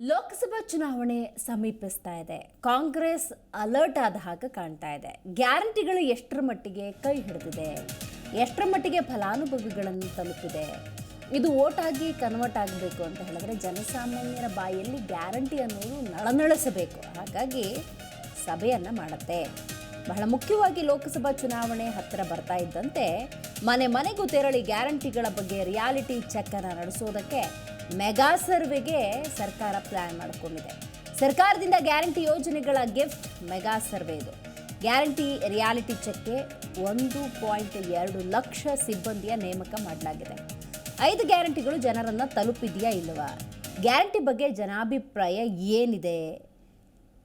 ಲೋಕಸಭಾ ಚುನಾವಣೆ ಸಮೀಪಿಸ್ತಾ ಇದೆ. ಕಾಂಗ್ರೆಸ್ ಅಲರ್ಟ್ ಆದ ಹಾಗೆ ಕಾಣ್ತಾ ಇದೆ. ಗ್ಯಾರಂಟಿಗಳು ಎಷ್ಟರ ಮಟ್ಟಿಗೆ ಕೈ ಹಿಡಿದಿದೆ? ಎಷ್ಟರ ಮಟ್ಟಿಗೆ ಫಲಾನುಭವಿಗಳನ್ನು ತಲುಪಿದೆ? ಇದು ಓಟಾಗಿ ಕನ್ವರ್ಟ್ ಆಗಬೇಕು ಅಂತ ಹೇಳಿದ್ರೆ ಜನಸಾಮಾನ್ಯರ ಬಾಯಲ್ಲಿ ಗ್ಯಾರಂಟಿ ಅನ್ನೋದು ನಳನಳಿಸಬೇಕು. ಹಾಗಾಗಿ ಸಭೆಯನ್ನು ಮಾಡುತ್ತೆ. ಬಹಳ ಮುಖ್ಯವಾಗಿ ಲೋಕಸಭಾ ಚುನಾವಣೆ ಹತ್ತಿರ ಬರ್ತಾ ಇದ್ದಂತೆ ಮನೆ ಮನೆಗೂ ತೆರಳಿ ಗ್ಯಾರಂಟಿಗಳ ಬಗ್ಗೆ ರಿಯಾಲಿಟಿ ಚೆಕ್ ಅನ್ನು ನಡೆಸೋದಕ್ಕೆ ಮೆಗಾ ಸರ್ವೆಗೆ ಸರ್ಕಾರ ಪ್ಲಾನ್ ಮಾಡಿಕೊಂಡಿದೆ. ಸರ್ಕಾರದಿಂದ ಗ್ಯಾರಂಟಿ ಯೋಜನೆಗಳ ಗಿಫ್ಟ್ ಮೆಗಾ ಸರ್ವೆ ಇದು. ಗ್ಯಾರಂಟಿ ರಿಯಾಲಿಟಿ ಚೆಕ್ಗೆ ಒಂದು ಪಾಯಿಂಟ್ ಎರಡು ಲಕ್ಷ ಸಿಬ್ಬಂದಿಯ ನೇಮಕ ಮಾಡಲಾಗಿದೆ. ಐದು ಗ್ಯಾರಂಟಿಗಳು ಜನರನ್ನು ತಲುಪಿದೆಯಾ ಇಲ್ಲವಾ ಗ್ಯಾರಂಟಿ ಬಗ್ಗೆ ಜನಾಭಿಪ್ರಾಯ ಏನಿದೆ?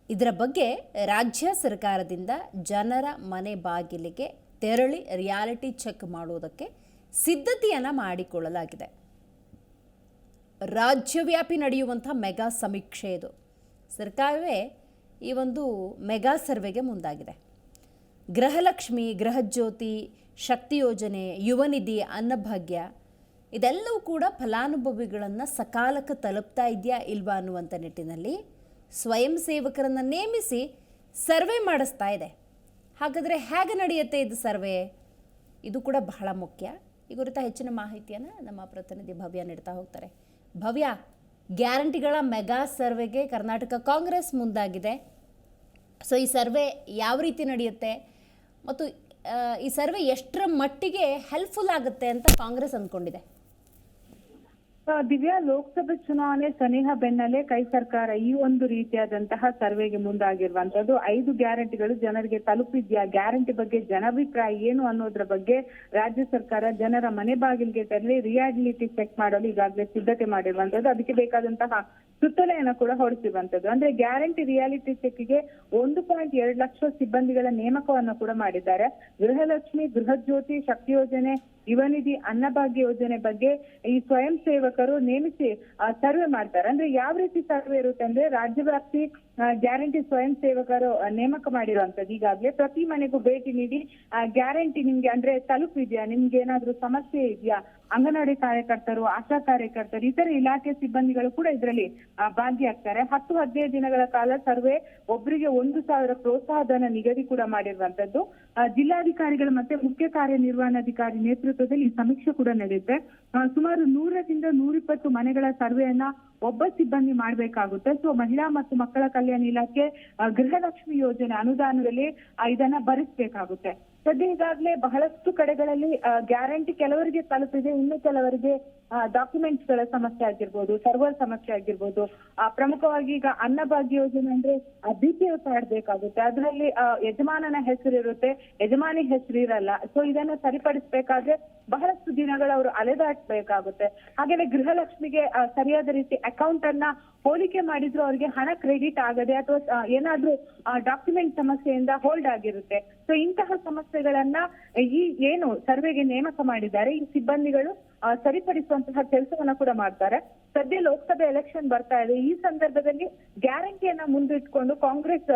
ಇದರ ಬಗ್ಗೆ ರಾಜ್ಯ ಸರ್ಕಾರದಿಂದ ಜನರ ಮನೆ ಬಾಗಿಲಿಗೆ ತೆರಳಿ ರಿಯಾಲಿಟಿ ಚೆಕ್ ಮಾಡುವುದಕ್ಕೆ ಸಿದ್ಧತೆಯನ್ನು ಮಾಡಿಕೊಳ್ಳಲಾಗಿದೆ. ರಾಜ್ಯವ್ಯಾಪಿ ನಡೆಯುವಂಥ ಮೆಗಾ ಸಮೀಕ್ಷೆ ಇದು. ಸರ್ಕಾರವೇ ಈ ಒಂದು ಮೆಗಾ ಸರ್ವೆಗೆ ಮುಂದಾಗಿದೆ. ಗೃಹಲಕ್ಷ್ಮಿ, ಗೃಹಜ್ಯೋತಿ, ಶಕ್ತಿ ಯೋಜನೆ ಯುವನಿಧಿ ಅನ್ನಭಾಗ್ಯ ಇದೆಲ್ಲವೂ ಕೂಡ ಫಲಾನುಭವಿಗಳನ್ನು ಸಕಾಲಕ್ಕೆ ತಲುಪ್ತಾ ಇದೆಯಾ ಇಲ್ವಾ ಅನ್ನುವಂಥ ನಿಟ್ಟಿನಲ್ಲಿ ಸ್ವಯಂ ಸೇವಕರನ್ನು ನೇಮಿಸಿ ಸರ್ವೆ ಮಾಡಿಸ್ತಾ ಇದೆ. ಹಾಗಾದರೆ ಹೇಗೆ ನಡೆಯುತ್ತೆ ಇದು ಸರ್ವೆ? ಇದು ಕೂಡ ಬಹಳ ಮುಖ್ಯ. ಈ ಕುರಿತ ಹೆಚ್ಚಿನ ಮಾಹಿತಿಯನ್ನು ನಮ್ಮ ಪ್ರತಿನಿಧಿ ಭವ್ಯ ನೀಡ್ತಾ ಹೋಗ್ತಾರೆ. ಭವ್ಯ, ಗ್ಯಾರಂಟಿಗಳ ಮೆಗಾ ಸರ್ವೆಗೆ ಕರ್ನಾಟಕ ಕಾಂಗ್ರೆಸ್ ಮುಂದಾಗಿದೆ. ಸೊ, ಈ ಸರ್ವೆ ಯಾವ ರೀತಿ ನಡೆಯುತ್ತೆ? ಮತ್ತು ಈ ಸರ್ವೆ ಎಷ್ಟರ ಮಟ್ಟಿಗೆ ಹೆಲ್ಪ್ಫುಲ್ ಆಗುತ್ತೆ ಅಂತ ಕಾಂಗ್ರೆಸ್ ಅಂದ್ಕೊಂಡಿದೆ. ದಿವ್ಯಾ ಲೋಕಸಭೆ ಚುನಾವಣೆ ಸನಿಹ ಬೆನ್ನಲ್ಲೇ ಕೈ ಸರ್ಕಾರ ಈ ಒಂದು ರೀತಿಯಾದಂತಹ ಸರ್ವೆಗೆ ಮುಂದಾಗಿರುವಂತದ್ದು. ಐದು ಗ್ಯಾರಂಟಿಗಳು ಜನರಿಗೆ ತಲುಪಿದ್ಯಾ? ಗ್ಯಾರಂಟಿ ಬಗ್ಗೆ ಜನಾಭಿಪ್ರಾಯ ಏನು ಅನ್ನೋದ್ರ ಬಗ್ಗೆ ರಾಜ್ಯ ಸರ್ಕಾರ ಜನರ ಮನೆ ಬಾಗಿಲಿಗೆ ತರಲಿ ರಿಯಾಲಿಟಿ ಚೆಕ್ ಮಾಡಲು ಈಗಾಗಲೇ ಸಿದ್ಧತೆ ಮಾಡಿರುವಂತದ್ದು. ಅದಕ್ಕೆ ಬೇಕಾದಂತಹ ಸುತ್ತಲೆಯನ್ನು ಕೂಡ ಹೊರಡಿಸಿರುವಂತದ್ದು. ಅಂದ್ರೆ ಗ್ಯಾರಂಟಿ ರಿಯಾಲಿಟಿ ಚೆಕ್ಗೆ ಒಂದು ಪಾಯಿಂಟ್ ಎರಡು ಲಕ್ಷ ಸಿಬ್ಬಂದಿಗಳ ನೇಮಕವನ್ನು ಕೂಡ ಮಾಡಿದ್ದಾರೆ. ಗೃಹಲಕ್ಷ್ಮಿ ಗೃಹಜ್ಯೋತಿ ಶಕ್ತಿ ಯೋಜನೆ ಯುವ ನಿಧಿ ಅನ್ನಭಾಗ್ಯ ಯೋಜನೆ ಬಗ್ಗೆ ಈ ಸ್ವಯಂ ಸೇವಕರು ನೇಮಿಸಿ ಸರ್ವೆ ಮಾಡ್ತಾರೆ. ಅಂದ್ರೆ ಯಾವ ರೀತಿ ಸರ್ವೆ ಇರುತ್ತೆ ಅಂದ್ರೆ ರಾಜ್ಯವ್ಯಾಪ್ತಿ ವ್ಯಾಪ್ತಿ ಗ್ಯಾರಂಟಿ ಸ್ವಯಂ ಸೇವಕರು ನೇಮಕ ಮಾಡಿರುವಂತದ್ದು ಈಗಾಗಲೇ ಪ್ರತಿ ಮನೆಗೂ ಭೇಟಿ ನೀಡಿ ಗ್ಯಾರಂಟಿ ನಿಮ್ಗೆ ಅಂದ್ರೆ ತಲುಪಿದ್ಯಾ? ನಿಮ್ಗೆ ಏನಾದ್ರೂ ಸಮಸ್ಯೆ ಇದೆಯಾ? ಅಂಗನವಾಡಿ ಕಾರ್ಯಕರ್ತರು, ಆಶಾ ಕಾರ್ಯಕರ್ತರು, ಇತರ ಇಲಾಖೆ ಸಿಬ್ಬಂದಿಗಳು ಕೂಡ ಇದರಲ್ಲಿ ಭಾಗಿಯಾಗ್ತಾರೆ. ಹತ್ತು ಹದಿನೈದು ದಿನಗಳ ಕಾಲ ಸರ್ವೆ ಒಬ್ಬರಿಗೆ ಒಂದು ಸಾವಿರ ಪ್ರೋತ್ಸಾಹಧನ ನಿಗದಿ ಕೂಡ ಮಾಡಿರುವಂತದ್ದು ಜಿಲ್ಲಾಧಿಕಾರಿಗಳು ಮತ್ತೆ ಮುಖ್ಯ ಕಾರ್ಯನಿರ್ವಹಣಾಧಿಕಾರಿ ನೇತೃತ್ವದಲ್ಲಿ ಸಮೀಕ್ಷೆ ಕೂಡ ನಡೆಯುತ್ತೆ. ಸುಮಾರು ನೂರರಿಂದ ನೂರಿಪ್ಪತ್ತು ಮನೆಗಳ ಸರ್ವೆಯನ್ನ ಒಬ್ಬ ಸಿಬ್ಬಂದಿ ಮಾಡಬೇಕಾಗುತ್ತೆ. ಸೊ ಮಹಿಳಾ ಮತ್ತು ಮಕ್ಕಳ ಕಲ್ಯಾಣ ಇಲಾಖೆ ಗೃಹಲಕ್ಷ್ಮಿ ಯೋಜನೆ ಅನುದಾನದಲ್ಲಿ ಇದನ್ನ ಭರಿಸಬೇಕಾಗುತ್ತೆ. ಸದ್ಯ ಈಗಾಗಲೇ ಬಹಳಷ್ಟು ಕಡೆಗಳಲ್ಲಿ ಗ್ಯಾರಂಟಿ ಕೆಲವರಿಗೆ ತಲುಪಿದೆ, ಇನ್ನು ಕೆಲವರಿಗೆ ಡಾಕ್ಯುಮೆಂಟ್ಸ್ಗಳ ಸಮಸ್ಯೆ ಆಗಿರ್ಬೋದು ಸರ್ವರ್ ಸಮಸ್ಯೆ ಆಗಿರ್ಬೋದು ಪ್ರಮುಖವಾಗಿ ಈಗ ಅನ್ನಭಾಗ್ಯ ಯೋಜನೆ ಅಂದ್ರೆ ಬಿ ಪಿ ಎಲ್ ಕಾರ್ಡ್ ಬೇಕಾಗುತ್ತೆ ಅದರಲ್ಲಿ ಯಜಮಾನನ ಹೆಸರು ಇರುತ್ತೆ ಯಜಮಾನಿ ಹೆಸರು ಇರಲ್ಲ. ಸೊ ಇದನ್ನ ಸರಿಪಡಿಸಬೇಕಾದ್ರೆ ಬಹಳಷ್ಟು ದಿನಗಳು ಅವರು ಅಲೆದಾಟಬೇಕಾಗುತ್ತೆ ಹಾಗೇನೆ ಗೃಹಲಕ್ಷ್ಮಿಗೆ ಸರಿಯಾದ ರೀತಿ ಅಕೌಂಟ್ ಅನ್ನ ಹೋಲಿಕೆ ಮಾಡಿದ್ರು ಅವರಿಗೆ ಹಣ ಕ್ರೆಡಿಟ್ ಆಗದೆ ಅಥವಾ ಏನಾದ್ರೂ ಡಾಕ್ಯುಮೆಂಟ್ ಸಮಸ್ಯೆಯಿಂದ ಹೋಲ್ಡ್ ಆಗಿರುತ್ತೆ. ಸೊ ಇಂತಹ ಸಮಸ್ಯೆಗಳನ್ನ ಈ ಏನು ಸರ್ವೆಗೆ ನೇಮಕ ಮಾಡಿದ್ದಾರೆ ಈ ಸಿಬ್ಬಂದಿಗಳು ಆ, ಸರಿಪಡಿಸುವಂತಹ ಕೆಲಸವನ್ನ ಕೂಡ ಮಾಡ್ತಾರೆ. ಸದ್ಯ ಲೋಕಸಭೆ ಎಲೆಕ್ಷನ್ ಬರ್ತಾ ಇದೆ. ಈ ಸಂದರ್ಭದಲ್ಲಿ ಗ್ಯಾರಂಟಿಯನ್ನ ಮುಂದಿಟ್ಕೊಂಡು ಕಾಂಗ್ರೆಸ್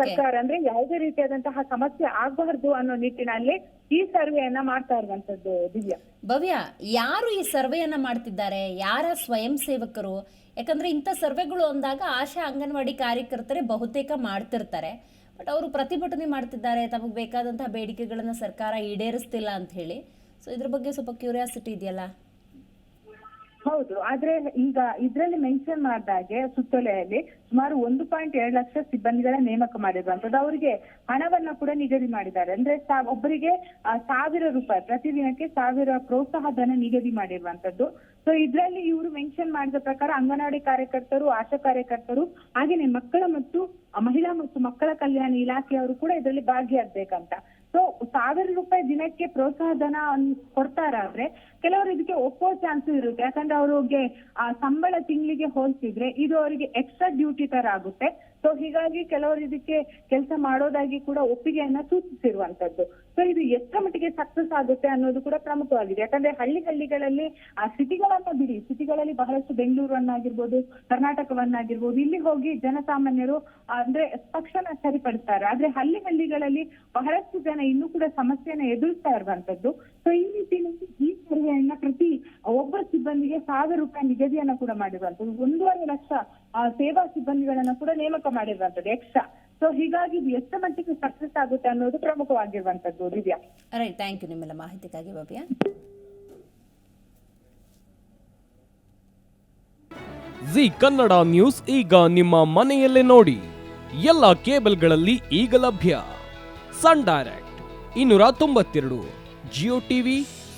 ಸರ್ಕಾರ ಅಂದ್ರೆ ಯಾವುದೇ ರೀತಿಯಾದಂತಹ ಸಮಸ್ಯೆ ಆಗಬಾರದು ಅನ್ನೋ ನಿಟ್ಟಿನಲ್ಲಿ ಈ ಸರ್ವೆಯನ್ನ ಮಾಡ್ತಾ ಇರುವಂತದ್ದು ದಿವ್ಯಾ. ಭವ್ಯ ಯಾರು ಈ ಸರ್ವೆಯನ್ನ ಮಾಡ್ತಿದ್ದಾರೆ? ಯಾರ ಸ್ವಯಂ ಸೇವಕರು? ಯಾಕಂದ್ರೆ ಇಂಥ ಸರ್ವೆಗಳು ಅಂದಾಗ ಆಶಾ ಅಂಗನವಾಡಿ ಕಾರ್ಯಕರ್ತರೇ ಬಹುತೇಕ ಮಾಡ್ತಿರ್ತಾರೆ. ಬಟ್ ಅವರು ಪ್ರತಿಭಟನೆ ಮಾಡ್ತಿದ್ದಾರೆ. ತಮಗೆ ಬೇಕಾದಂತಹ ಬೇಡಿಕೆಗಳನ್ನು ಸರ್ಕಾರ ಈಡೇರಿಸ್ತಿಲ್ಲ ಅಂತ ಹೇಳಿ ಸೊ ಇದ್ರ ಬಗ್ಗೆ ಸ್ವಲ್ಪ ಕ್ಯೂರಿಯಾಸಿಟಿ ಇದೆಯಲ್ಲ? ಹೌದು, ಆದ್ರೆ ಈಗ ಇದ್ರಲ್ಲಿ ಮೆನ್ಷನ್ ಮಾಡಿದಾಗೆ ಸುತ್ತೋಲೆಯಲ್ಲಿ ಸುಮಾರು ಒಂದು ಪಾಯಿಂಟ್ ಎರಡು ಲಕ್ಷ ಸಿಬ್ಬಂದಿಗಳ ನೇಮಕ ಮಾಡಿರುವಂತದ್ದು. ಅವರಿಗೆ ಹಣವನ್ನ ಕೂಡ ನಿಗದಿ ಮಾಡಿದ್ದಾರೆ. ಅಂದ್ರೆ ಒಬ್ಬರಿಗೆ ಸಾವಿರ ರೂಪಾಯಿ ಪ್ರತಿದಿನಕ್ಕೆ ಸಾವಿರ ಪ್ರೋತ್ಸಾಹ ಧನ ನಿಗದಿ ಮಾಡಿರುವಂತದ್ದು. ಸೊ ಇದ್ರಲ್ಲಿ ಇವರು ಮೆನ್ಷನ್ ಮಾಡಿದ ಪ್ರಕಾರ ಅಂಗನವಾಡಿ ಕಾರ್ಯಕರ್ತರು, ಆಶಾ ಕಾರ್ಯಕರ್ತರು, ಹಾಗೇನೆ ಮಕ್ಕಳ ಮತ್ತು ಮಹಿಳಾ ಮತ್ತು ಮಕ್ಕಳ ಕಲ್ಯಾಣ ಇಲಾಖೆಯವರು ಕೂಡ ಇದರಲ್ಲಿ ಭಾಗಿಯಾಗ್ಬೇಕಂತ. ಸೊ ಸಾವಿರ ರೂಪಾಯಿ ದಿನಕ್ಕೆ ಪ್ರೋತ್ಸಾಹ ಧನ ಕೊಡ್ತಾರಾದ್ರೆ ಕೆಲವರು ಇದಕ್ಕೆ ಒಪ್ಪೋ ಚಾನ್ಸ್ ಇರುತ್ತೆ. ಯಾಕಂದ್ರೆ ಅವ್ರಿಗೆ, ಆ, ಸಂಬಳ ತಿಂಗಳಿಗೆ ಹೋಲಿಸಿದ್ರೆ ಇದು ಅವರಿಗೆ ಎಕ್ಸ್ಟ್ರಾ ಡ್ಯೂಟಿ ತರ ಆಗುತ್ತೆ. ಸೊ ಹೀಗಾಗಿ ಕೆಲವರು ಇದಕ್ಕೆ ಕೆಲಸ ಮಾಡೋದಾಗಿ ಕೂಡ ಒಪ್ಪಿಗೆಯನ್ನ ಸೂಚಿಸಿರುವಂತದ್ದು ಸೊ ಇದು ಎಷ್ಟರ ಮಟ್ಟಿಗೆ ಸಕ್ಸಸ್ ಆಗುತ್ತೆ ಅನ್ನೋದು ಕೂಡ ಪ್ರಮುಖವಾಗಿದೆ. ಯಾಕಂದ್ರೆ ಹಳ್ಳಿ ಹಳ್ಳಿಗಳಲ್ಲಿ, ಆ, ಸಿಟಿಗಳನ್ನ ಬಿಡಿ. ಸಿಟಿಗಳಲ್ಲಿ ಬಹಳಷ್ಟು ಬೆಂಗಳೂರನ್ನಾಗಿರ್ಬೋದು, ಕರ್ನಾಟಕವನ್ನಾಗಿರ್ಬೋದು, ಇಲ್ಲಿ ಹೋಗಿ ಜನಸಾಮಾನ್ಯರು ಅಂದ್ರೆ ತಕ್ಷಣ ಸರಿಪಡಿಸ್ತಾರೆ. ಆದ್ರೆ ಹಳ್ಳಿ ಹಳ್ಳಿಗಳಲ್ಲಿ ಬಹಳಷ್ಟು ಜನ ಇನ್ನೂ ಕೂಡ ಸಮಸ್ಯೆನ ಎದುರಿಸ್ತಾ ಇರುವಂತದ್ದು ಸೊ ಈ ನಿಟ್ಟಿನಲ್ಲಿ ಸರ್ವೆಯನ್ನ ಪ್ರತಿ ಒಬ್ಬ ಸಿಬ್ಬಂದಿಗೆ ಸಾವಿರ ರೂಪಾಯಿ ನಿಗದಿಯನ್ನ ಕೂಡ ಮಾಡಿರುವಂತದ್ದು ಒಂದೂವರೆ ಲಕ್ಷ ಆ, ಸೇವಾ ಸಿಬ್ಬಂದಿಗಳನ್ನ ಕೂಡ ನೇಮಕ ಮಾಡಿರುವಂತದ್ದು ಎಕ್ಸ್ಟ್ರಾ. ಸೊ ಹೀಗಾಗಿ ಇದು ಎಷ್ಟು ಮಟ್ಟಿಗೆ ಸಕ್ಸಸ್ ಆಗುತ್ತೆ ಅನ್ನೋದು ಪ್ರಮುಖವಾಗಿರುವಂತದ್ದು ದಿವ್ಯಾ. ರೈಟ್ ಥ್ಯಾಂಕ್ ಯು ನಿಮ್ಮೆಲ್ಲ ಮಾಹಿತಿಗಾಗಿ ಭವ್ಯ. ಜಿ ಕನ್ನಡ ನ್ಯೂಸ್ ಈಗ ನಿಮ್ಮ ಮನೆಯಲ್ಲೇ ನೋಡಿ. ಎಲ್ಲ ಕೇಬಲ್ಗಳಲ್ಲಿ ಈಗ ಲಭ್ಯ. ಸನ್ ಡೈರೆಕ್ಟ್ ಇನ್ನೂರ ತೊಂಬತ್ತೆರಡು ಜಿಯೋ ಟಿವಿ